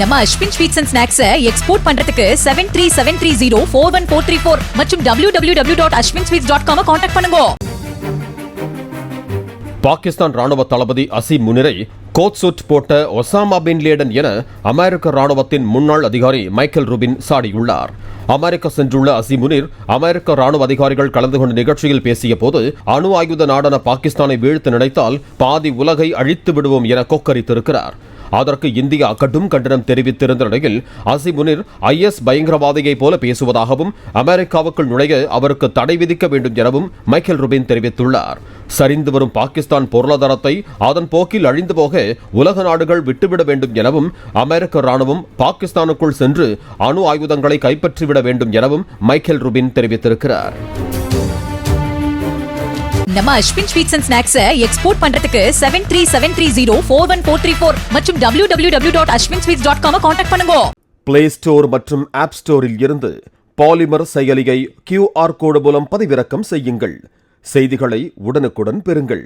நம்ம Ashwin sweets and ஸ்நாக்ஸை export பண்றதுக்கு seven three seven three zero four one four three four மற்றும் W W W dot Ashwin sweets dot com contact பண்ணுங்க. பாகிஸ்தான் ராணுவ தளபதி அசீம் முனிரை கோட் சூட் போட்ட ஒசாமா பின் லேடன் என அமெரிக்க ராணுவத்தின் முன்னாள் அதிகாரி மைக்கேல் ரூபின் சாடியுள்ளார். அமெரிக்கா சென்றுள்ள அசிமுனிர் அமெரிக்க ராணுவ அதிகாரிகள் கலந்து கொண்ட நிகழ்ச்சியில் பேசிய போது அணு ஆயுத நாடான பாகிஸ்தானை வீழ்த்து நினைத்தால் பாதி உலகை அழித்து விடுவோம் என கொக்கரித்திருக்கிறார். அதற்கு இந்தியா கடும் கண்டனம் தெரிவித்திருந்த நிலையில் அசிமுனிர் ஐஎஸ் பயங்கரவாதியைப் போல பேசுவதாகவும் அமெரிக்காவுக்குள் நுழைய அவருக்கு தடை விதிக்க வேண்டும் எனவும் மைக்கேல் ருபின் தெரிவித்துள்ளார். சரிந்து வரும் பாகிஸ்தான் பொருளாதாரத்தை அதன் போக்கில் அழிந்து போக உலக நாடுகள் விட்டுவிட வேண்டும் எனவும் அமெரிக்க ராணுவம் பாகிஸ்தானுக்குள் சென்று அணு ஆயுதங்களை கைப்பற்றிவிட வேண்டும் எனவும் மைக்கேல் ருபின் தெரிவித்திருக்கிறார். நம்ம அஸ்வின் ஸ்வீட்ஸ் அண்ட் ஸ்நாக்ஸை எக்ஸ்போர்ட் பண்றதுக்கு seven three seven three zero four one four three four மற்றும் W W W dot Ashwin sweets dot com contact பண்ணுங்க. பிளே ஸ்டோர் மற்றும் ஆப் ஸ்டோரில் இருந்து பாலிமர் செயலியை கியூஆர் கோடு மூலம் பதிவிறக்கம் செய்யுங்கள். செய்திகளை உடனுக்குடன் பெறுங்கள்.